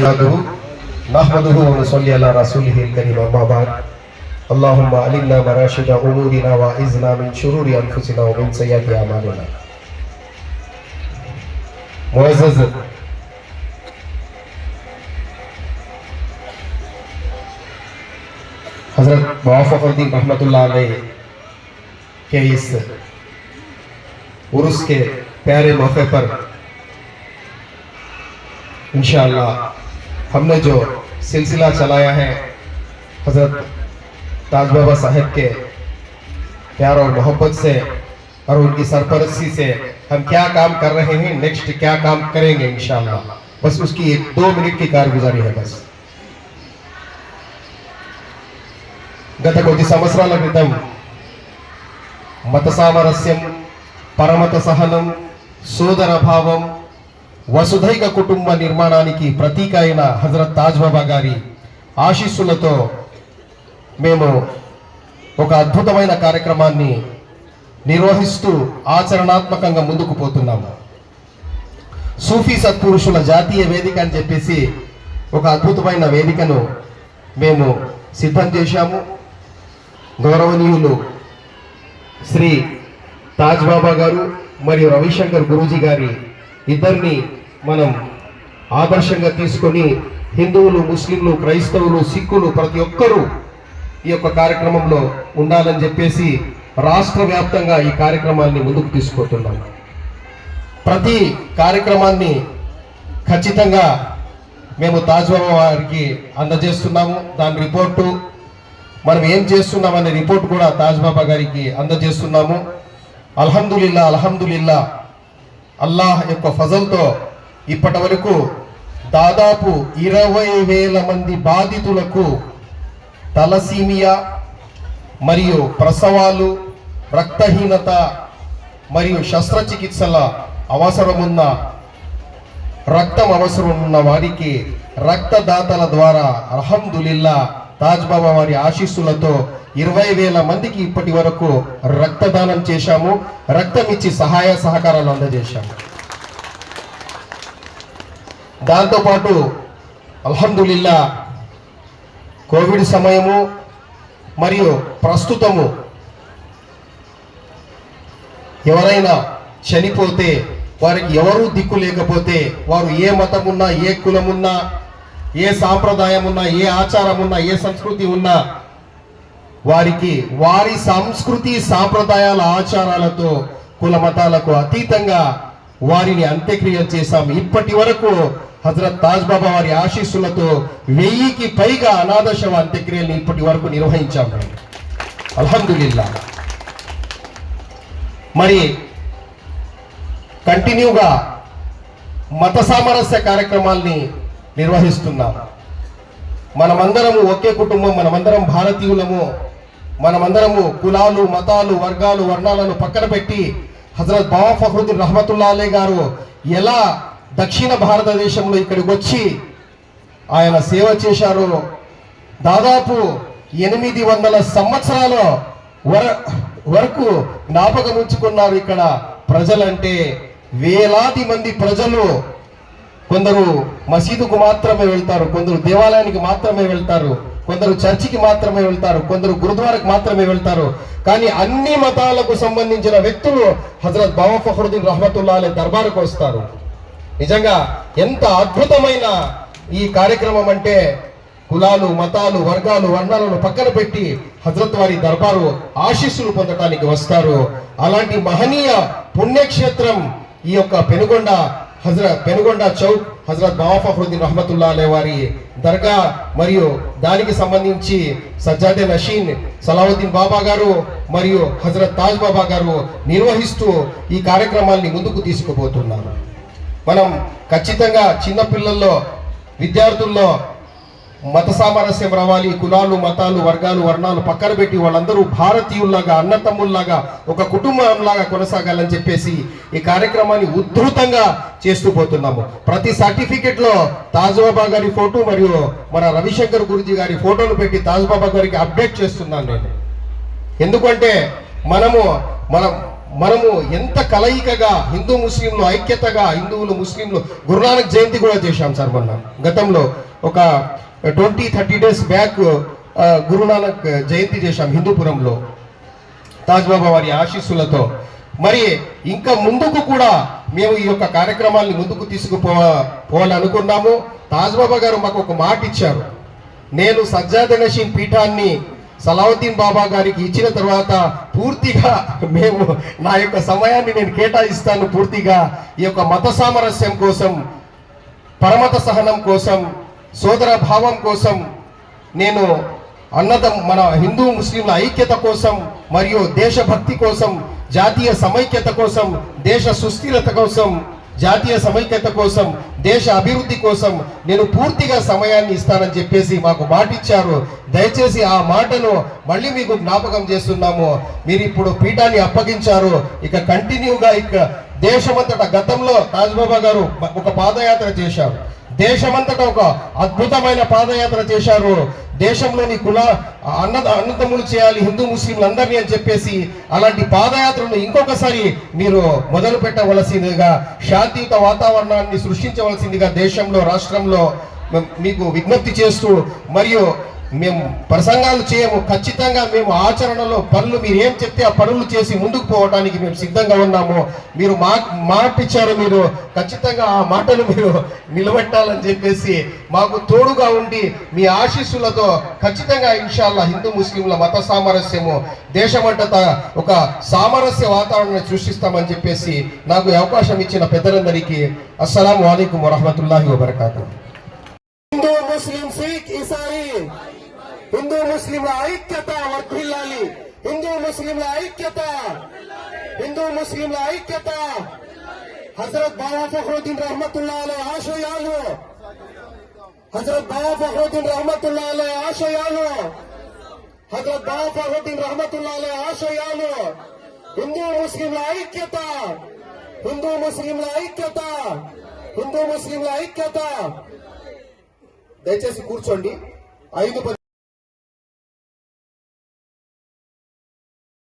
نحمده ونصلي على رسوله الكريم وما بعد. اللهم علمنا مراشد امورنا واعذنا من شرور انفسنا ومن سيئات اعمالنا معزز. حضرت موافق الدین رحمت اللہ علیہ کے اس عرس کے پیارے موقع پر انشاءاللہ ہم نے جو سلسلہ چلایا ہے، حضرت تاج بابا صاحب کے پیار اور محبت سے اور ان کی سرپرستی سے ہم کیا کام کر رہے ہیں نیکسٹ کیا کام کریں گے انشاءاللہ۔ بس اس کی ایک دو منٹ کی کارگزاری ہے بس۔ గత కొద్ది సంవత్సరాల క్రితం మత సామరస్యం పరమత سہنم سودر بھاوم వసుధైక కుటుంబ నిర్మాణానికి ప్రతీక అయిన హజరత్ తాజ్ బాబా గారి ఆశీస్సులతో మేము ఒక అద్భుతమైన కార్యక్రమాన్ని నిర్వహిస్తూ ఆచరణాత్మకంగా ముందుకు పోతున్నాము. సూఫీ సత్పురుషుల జాతీయ వేదిక అని చెప్పేసి ఒక అద్భుతమైన వేదికను మేము సిద్ధం చేశాము. గౌరవనీయులు శ్రీ తాజ్ బాబా గారు మరియు రవిశంకర్ గురూజీ గారి ఇద్దరిని మనం ఆదర్శంగా తీసుకొని హిందువులు ముస్లింలు క్రైస్తవులు సిక్కులు ప్రతి ఒక్కరూ ఈ యొక్క కార్యక్రమంలో ఉండాలని చెప్పేసి రాష్ట్ర వ్యాప్తంగా ఈ కార్యక్రమాన్ని ముందుకు తీసుకుపోతున్నాం. ప్రతి కార్యక్రమాన్ని ఖచ్చితంగా మేము తాజ్ బాబా వారికి అందజేస్తున్నాము. దాని రిపోర్టు మనం ఏం చేస్తున్నాం అనే రిపోర్ట్ కూడా తాజ్ బాబా గారికి అందజేస్తున్నాము. అల్హందుల్లా అల్హందుల్లా అల్లాహ్ యొక్క ఫజల్తో ఇప్పటి వరకు దాదాపు ఇరవై వేల మంది బాధితులకు తలసీమియా మరియు ప్రసవాలు రక్తహీనత మరియు శస్త్రచికిత్సల అవసరమున్న రక్తం అవసరం ఉన్న వారికి రక్తదాతల ద్వారా అల్హమ్దులిల్లా తాజ్ బాబా వారి ఆశీస్సులతో ఇరవై వేల మందికి ఇప్పటి వరకు రక్తదానం చేశాము. రక్తం ఇచ్చి సహాయ సహకారాలు అందజేశాము. దాంతోపాటు అల్హందుల్లా కోవిడ్ సమయము మరియు ప్రస్తుతము ఎవరైనా చనిపోతే వారికి ఎవరూ దిక్కు లేకపోతే వారు ఏ మతం ఉన్నా ఏ కులం ఉన్నా ఏ సాంప్రదాయం ఉన్నా ఏ ఆచారం ఉన్నా ఏ సంస్కృతి ఉన్నా వారికి వారి సంస్కృతి సాంప్రదాయాల ఆచారాలతో కుల మతాలకు అతీతంగా వారిని అంత్యక్రియ చేశాం. ఇప్పటి వరకు హజరత్ తాజ్ బాబా వారి ఆశీస్సులతో వెయ్యికి పైగా అనాథ శవ ఇప్పటి వరకు నిర్వహించాం. అల్హందుల్లా మరి కంటిన్యూగా మత సామరస్య కార్యక్రమాల్ని నిర్వహిస్తున్నాం. మనమందరము ఒకే కుటుంబం మనమందరం భారతీయులము మనమందరము కులాలు మతాలు వర్గాలు వర్ణాలను పక్కన పెట్టి హజరత్ బాబా ఫఖరుద్దీన్ రహమతుల్లా అలే గారు ఎలా దక్షిణ భారతదేశంలో ఇక్కడికి వచ్చి ఆయన సేవ చేశారు. దాదాపు ఎనిమిది వందల సంవత్సరాల వర వరకు జ్ఞాపకం ఉంచుకున్నారు ఇక్కడ ప్రజలంటే. వేలాది మంది ప్రజలు కొందరు మసీదుకు మాత్రమే వెళ్తారు కొందరు దేవాలయానికి మాత్రమే వెళ్తారు కొందరు చర్చికి మాత్రమే వెళ్తారు కొందరు గురుద్వారకు మాత్రమే వెళ్తారు. కానీ అన్ని మతాలకు సంబంధించిన వ్యక్తులు హజరత్ బాబా ఫహరుద్దీన్ రహమతుల్లా అలే దర్బారుకు వస్తారు. నిజంగా ఎంత అద్భుతమైన ఈ కార్యక్రమం అంటే కులాలు మతాలు వర్గాలు వర్ణాలను పక్కన పెట్టి హజరత్ వారి దర్బారు ఆశీస్సులు పొందటానికి వస్తారు. అలాంటి మహనీయ పుణ్యక్షేత్రం ఈ యొక్క పెనుగొండ హజరత్ పెనుగొండ చౌక్ హజరత్ బాబా రహమతుల్లా అలే వారి దర్గా మరియు దానికి సంబంధించి సజ్జాదే నషీన్ సలావుద్దీన్ బాబా గారు మరియు హజరత్ తాజ్ బాబా గారు నిర్వహిస్తూ ఈ కార్యక్రమాల్ని ముందుకు తీసుకుపోతున్నారు. మనం ఖచ్చితంగా చిన్నపిల్లల్లో విద్యార్థుల్లో మత సామరస్యం రావాలి. కులాలు మతాలు వర్గాలు వర్ణాలు పక్కన పెట్టి వాళ్ళందరూ భారతీయుల్లాగా అన్నతమ్ముల్లాగా ఒక కుటుంబంలాగా కొనసాగాలని చెప్పేసి ఈ కార్యక్రమాన్ని ఉద్ధృతంగా చేస్తూ పోతున్నాము. ప్రతి సర్టిఫికెట్లో తాజ్బాబా గారి ఫోటో మరియు మన రవిశంకర్ గురుజీ గారి ఫోటోను పెట్టి తాజ్బాబా గారికి అప్డేట్ చేస్తున్నాను నేను. ఎందుకంటే మనము మనం మనము ఎంత కలయికగా హిందూ ముస్లింలు ఐక్యతగా హిందువులు ముస్లింలు గురునానక్ జయంతి కూడా చేశాం సార్ మొన్న. గతంలో ఒక twenty thirty days back Guru Nanak Jayanti చేశాం హిందూపురంలో. తాజ్బాబా వారి ఆశీస్సులతో. మరి ఇంకా ముందుకు కూడా మేము ఈ యొక్క కార్యక్రమాల్ని ముందుకు తీసుకుపో పోవాలనుకున్నాము. తాజ్బాబా గారు మాకు ఒక మాట ఇచ్చారు. నేను సజ్జాద నషీన్ పీఠాన్ని సలావుద్దీన్ బాబా గారికి ఇచ్చిన తర్వాత పూర్తిగా మేము నా యొక్క సమయాన్ని నేను కేటాయిస్తాను పూర్తిగా. ఈ యొక్క మత సామరస్యం కోసం పరమత సహనం కోసం సోదర భావం కోసం నేను అన్నదం మన హిందూ ముస్లింల ఐక్యత కోసం మరియు దేశభక్తి కోసం జాతీయ సమైక్యత కోసం దేశ సుస్థిరత కోసం జాతీయ సమైక్యత కోసం దేశ అభివృద్ధి కోసం నేను పూర్తిగా సమయాన్ని ఇస్తానని చెప్పేసి మాకు మాట ఇచ్చారు దయచేసి ఆ మాటను మళ్ళీ మీకు జ్ఞాపకం చేస్తున్నాము. మీరు ఇప్పుడు పీఠాన్ని అప్పగించారు. ఇక కంటిన్యూగా ఇక దేశమంతట గతంలో తాజ్బాబా గారు ఒక పాదయాత్ర చేశారు. దేశమంతటా ఒక అద్భుతమైన పాదయాత్ర చేశారు. దేశంలోని కుల అన్న అన్నదమ్ములు చేయాలి హిందూ ముస్లింలు అందరినీ అని చెప్పేసి అలాంటి పాదయాత్రను ఇంకొకసారి మీరు మొదలు పెట్టవలసిందిగా శాంతియుత వాతావరణాన్ని సృష్టించవలసిందిగా దేశంలో రాష్ట్రంలో మీకు విజ్ఞప్తి చేస్తూ మరియు మేము ప్రసంగాలు చేయము. ఖచ్చితంగా మేము ఆచరణలో పనులు మీరు ఏం చెప్తే ఆ పనులు చేసి ముందుకు పోవడానికి మేము సిద్ధంగా ఉన్నాము. మీరు మా మాట ఇచ్చారు మీరు. ఖచ్చితంగా ఆ మాటను మీరు నిలబెట్టాలని చెప్పేసి మాకు తోడుగా ఉండి మీ ఆశీస్సులతో ఖచ్చితంగా ఇన్షాల్లా హిందూ ముస్లింల మత సామరస్యము దేశమంతట ఒక సామరస్య వాతావరణాన్ని సృష్టిస్తామని చెప్పేసి నాకు అవకాశం ఇచ్చిన పెద్దలందరికీ అస్సలం వాలేకం వరహమతుల్లాహి వబర్కాతు. హిందూ ముస్లిం సిక్ ఇసాయి. హిందూ ముస్లింల ఐక్యత వర్ధిల్లాలి హిందూ ముస్లింల ఐక్యత హిందూ ముస్లింల ఐక్యత హజరత్ బాబా ఫఖరుద్దీన్ రహమతుల్లా అలై ఆశయాలు హజరత్ బాబా ఫఖరుద్దీన్ రహమతుల్లా అలై ఆశయాలు హజరత్ బాబా ఫఖరుద్దీన్ రహమతుల్లా అలై ఆశయాలు హిందూ ముస్లింల ఐక్యత హిందూ ముస్లింల ఐక్యత హిందూ ముస్లింల ఐక్యత దయచేసి కూర్చోండి ఐదు పది